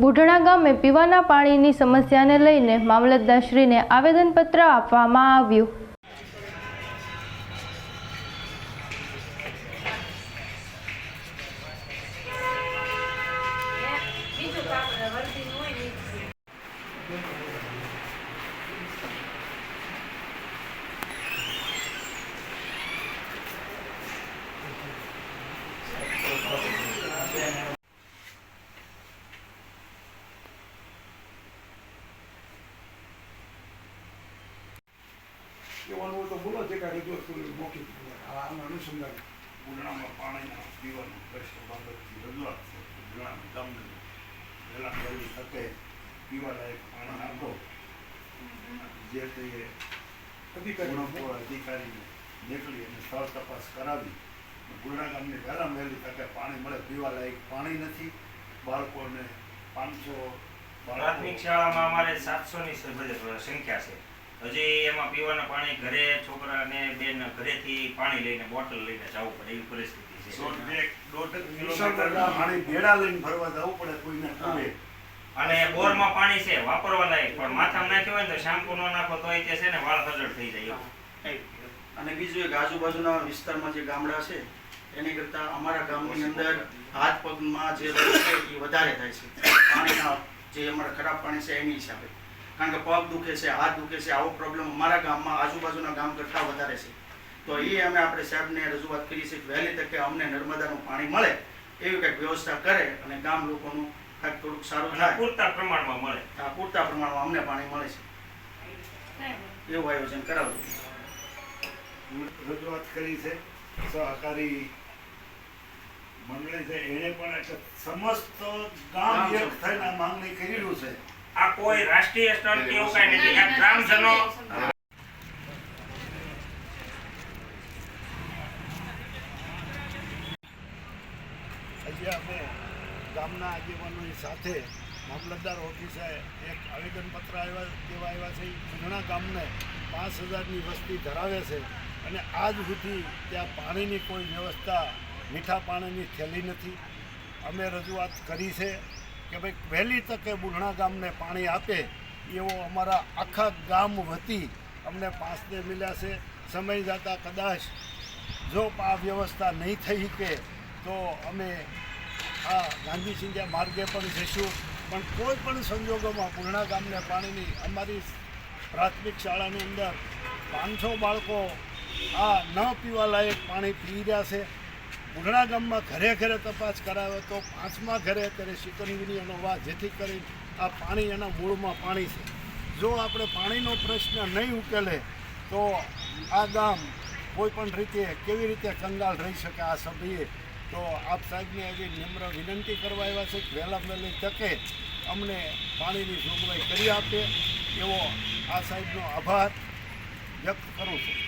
બુઢણા ગામે પીવાના પાણીની સમસ્યાને લઈને મામલતદારશ્રીને આવેદનપત્ર આપવામાં આવ્યું. કહેવાનું હોય તો બોલો જે કાંઈ રજૂઆત કરી મૌખિક આ આનું અનુસંધાન ઉનાળામાં પાણીના પીવાનું પ્રશ્ન બાબતની રજૂઆત છે. ઘણા ગામને વહેલા વહેલી તકે પીવાલાયક પાણી આપો. જે તે અધિકારી અધિકારીને નીકળી અને સ્થળ તપાસ કરાવી. ગુરણા ગામને વહેલા વહેલી તકે પાણી મળે. પીવાલાયક પાણી નથી. બાળકોને પાંચસો પ્રાથમિક શાળામાં અમારે સાતસો ની સંખ્યા છે. હજી એમાં પીવાના પાણી ઘરે છોકરાને બેન ઘરેથી પાણી લઈને બોટલ લઈને જવું પડે એવી પરિસ્થિતિ અને બોરમાં પાણી છે વાપરવા લાયક પણ માથામાં નાખ્યું હોય ને તો શેમ્પુ નો નાખો તો તે છે ને વાળ ખજડ થઈ જાય અને બીજું એક આજુબાજુના વિસ્તારમાં જે ગામડા છે એની કરતા અમારા ગામની અંદર હાથ પગમાં જે રોગ છે એ વધારે થાય છે. પાણીના જે અમારા ખરાબ પાણી છે એની હિસાબે. કારણ કે પગ દુખે છે હાથ દુખે છે આવો પ્રોબ્લેમ અમારા ગામમાં આજુબાજુના ગામ કરતાં વધારે છે. તો એ અમે આપણે સાહેબને રજૂઆત કરી છે કે વહેલી તકે અમને નર્મદાનું પાણી મળે એવી કંઈક વ્યવસ્થા કરે અને ગામ લોકોનું કંઈક થોડુંક સારું થાય. પૂરતા પ્રમાણમાં મળે. હા પૂરતા પ્રમાણમાં અમને પાણી મળે છે. એવું આયોજન કરાવજો. રજૂઆત કરી છે સહકારી મંડળી છે એને પણ સમસ્ત ગામ ગામ એક થઈને માંગણી કરેલું છે. આ કોઈ રાષ્ટ્રીય સ્તર કે એવું કાંઈ નથી. આ ગ્રામજનો અમે ગામના આગેવાનોની સાથે મામલતદાર ઓફિસે એક આવેદનપત્ર આવ્યા દેવા આવ્યા છે. ઘણા ગામને પાંચ હજારની વસ્તી ધરાવે છે અને આજ સુધી ત્યાં પાણીની કોઈ વ્યવસ્થા, મીઠા પાણીની થેલી નથી. અમે રજૂઆત કરી છે કે ભાઈ વહેલી તકે બુઢણા ગામને પાણી આપે, એવો અમારા આખા ગામ વતી અમને પાંચને મળ્યા છે. સમય જતાં કદાચ જો આ વ્યવસ્થા નહીં થઈ શકે તો અમે આ ગાંધી સિંધિયા માર્ગે પણ જઈશું. પણ કોઈ પણ સંજોગોમાં પૂર્ણા ગામને પાણીની અમારી પ્રાથમિક શાળાની અંદર પાંચસો બાળકો આ ન પીવાલાયક પાણી પી રહ્યા છે. પૂર્ણા ગામમાં ઘરે ઘરે તપાસ કરાવે તો પાંચમા ઘરે અત્યારે સિકનગીરીનો વા જેથી કરી આ પાણી એના મૂળમાં પાણી છે. જો આપણે પાણીનો પ્રશ્ન નહીં ઉકેલે તો આ ગામ કોઈ પણ રીતે કેવી રીતે કંગાલ રહી શકે આ સભ્યે? તો આપ સાહેબને આજે નિમ્ર વિનંતી કરવા આવ્યા છે વહેલા વહેલી તકે અમને પાણીની જોગવાઈ કરી આપે. એવો આ સાહેબનો આભાર વ્યક્ત કરું છું.